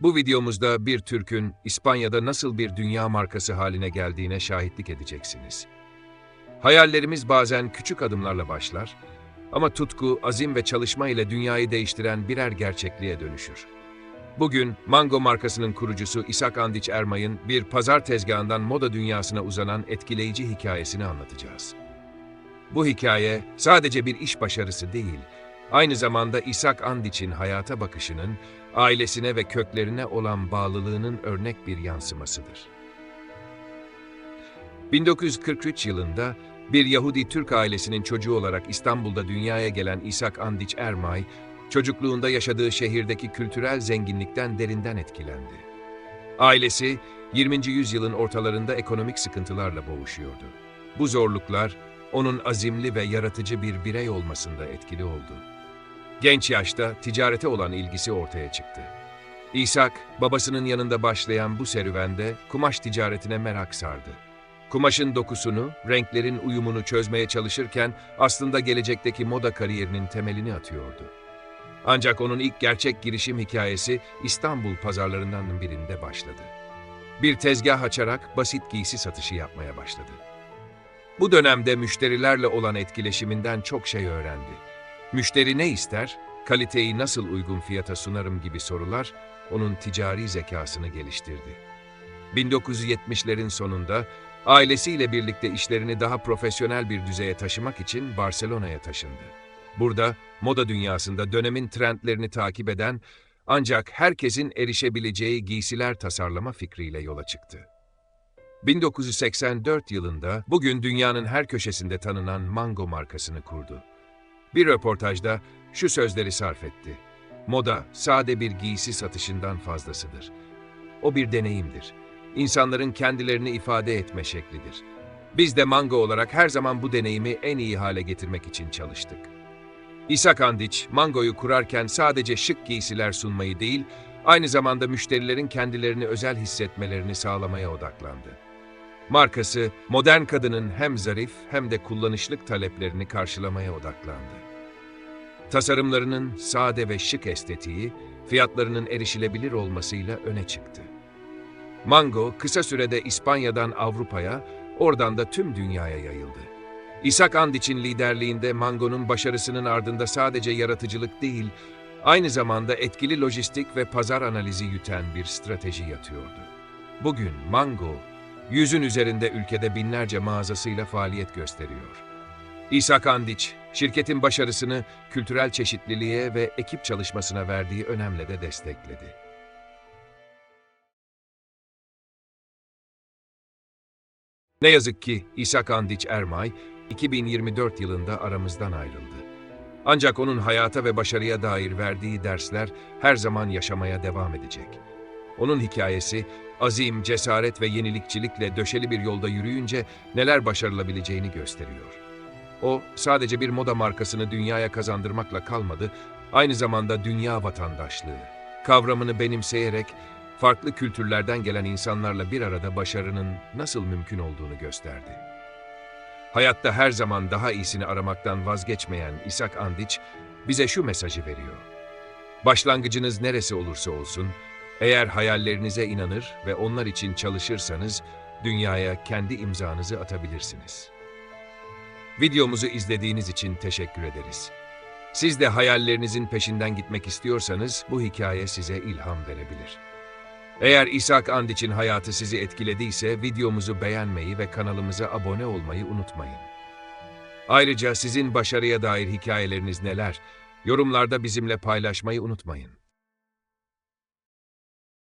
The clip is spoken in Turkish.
Bu videomuzda bir Türk'ün İspanya'da nasıl bir dünya markası haline geldiğine şahitlik edeceksiniz. Hayallerimiz bazen küçük adımlarla başlar ama tutku, azim ve çalışma ile dünyayı değiştiren birer gerçekliğe dönüşür. Bugün Mango markasının kurucusu İshak Andiç Ermay'ın bir pazar tezgahından moda dünyasına uzanan etkileyici hikayesini anlatacağız. Bu hikaye sadece bir iş başarısı değil, aynı zamanda İshak Andiç'in hayata bakışının, ailesine ve köklerine olan bağlılığının örnek bir yansımasıdır. 1943 yılında bir Yahudi Türk ailesinin çocuğu olarak İstanbul'da dünyaya gelen İshak Andiç Ermay, çocukluğunda yaşadığı şehirdeki kültürel zenginlikten derinden etkilendi. Ailesi 20. yüzyılın ortalarında ekonomik sıkıntılarla boğuşuyordu. Bu zorluklar onun azimli ve yaratıcı bir birey olmasında etkili oldu. Genç yaşta ticarete olan ilgisi ortaya çıktı. İshak, babasının yanında başlayan bu serüvende kumaş ticaretine merak sardı. Kumaşın dokusunu, renklerin uyumunu çözmeye çalışırken aslında gelecekteki moda kariyerinin temelini atıyordu. Ancak onun ilk gerçek girişim hikayesi İstanbul pazarlarından birinde başladı. Bir tezgah açarak basit giysi satışı yapmaya başladı. Bu dönemde müşterilerle olan etkileşiminden çok şey öğrendi. Müşteri ne ister, kaliteyi nasıl uygun fiyata sunarım gibi sorular onun ticari zekasını geliştirdi. 1970'lerin sonunda ailesiyle birlikte işlerini daha profesyonel bir düzeye taşımak için Barcelona'ya taşındı. Burada moda dünyasında dönemin trendlerini takip eden ancak herkesin erişebileceği giysiler tasarlama fikriyle yola çıktı. 1984 yılında bugün dünyanın her köşesinde tanınan Mango markasını kurdu. Bir röportajda şu sözleri sarf etti. Moda sade bir giysi satışından fazlasıdır. O bir deneyimdir. İnsanların kendilerini ifade etme şeklidir. Biz de Mango olarak her zaman bu deneyimi en iyi hale getirmek için çalıştık. İsa Kandiç, Mango'yu kurarken sadece şık giysiler sunmayı değil, aynı zamanda müşterilerin kendilerini özel hissetmelerini sağlamaya odaklandı. Markası, modern kadının hem zarif hem de kullanışlık taleplerini karşılamaya odaklandı. Tasarımlarının sade ve şık estetiği, fiyatlarının erişilebilir olmasıyla öne çıktı. Mango, kısa sürede İspanya'dan Avrupa'ya, oradan da tüm dünyaya yayıldı. İshak Andiç'in liderliğinde Mango'nun başarısının ardında sadece yaratıcılık değil, aynı zamanda etkili lojistik ve pazar analizi yüten bir strateji yatıyordu. Bugün Mango, yüzün üzerinde ülkede binlerce mağazasıyla faaliyet gösteriyor. İshak Andiç, şirketin başarısını kültürel çeşitliliğe ve ekip çalışmasına verdiği önemle de destekledi. Ne yazık ki İshak Andiç Ermay, 2024 yılında aramızdan ayrıldı. Ancak onun hayata ve başarıya dair verdiği dersler her zaman yaşamaya devam edecek. Onun hikayesi, azim, cesaret ve yenilikçilikle döşeli bir yolda yürüyünce neler başarılabileceğini gösteriyor. O, sadece bir moda markasını dünyaya kazandırmakla kalmadı, aynı zamanda dünya vatandaşlığı kavramını benimseyerek farklı kültürlerden gelen insanlarla bir arada başarının nasıl mümkün olduğunu gösterdi. Hayatta her zaman daha iyisini aramaktan vazgeçmeyen İshak Andiç bize şu mesajı veriyor. Başlangıcınız neresi olursa olsun, eğer hayallerinize inanır ve onlar için çalışırsanız dünyaya kendi imzanızı atabilirsiniz. Videomuzu izlediğiniz için teşekkür ederiz. Siz de hayallerinizin peşinden gitmek istiyorsanız bu hikaye size ilham verebilir. Eğer İshak Andiç'in hayatı sizi etkilediyse videomuzu beğenmeyi ve kanalımıza abone olmayı unutmayın. Ayrıca sizin başarıya dair hikayeleriniz neler? Yorumlarda bizimle paylaşmayı unutmayın.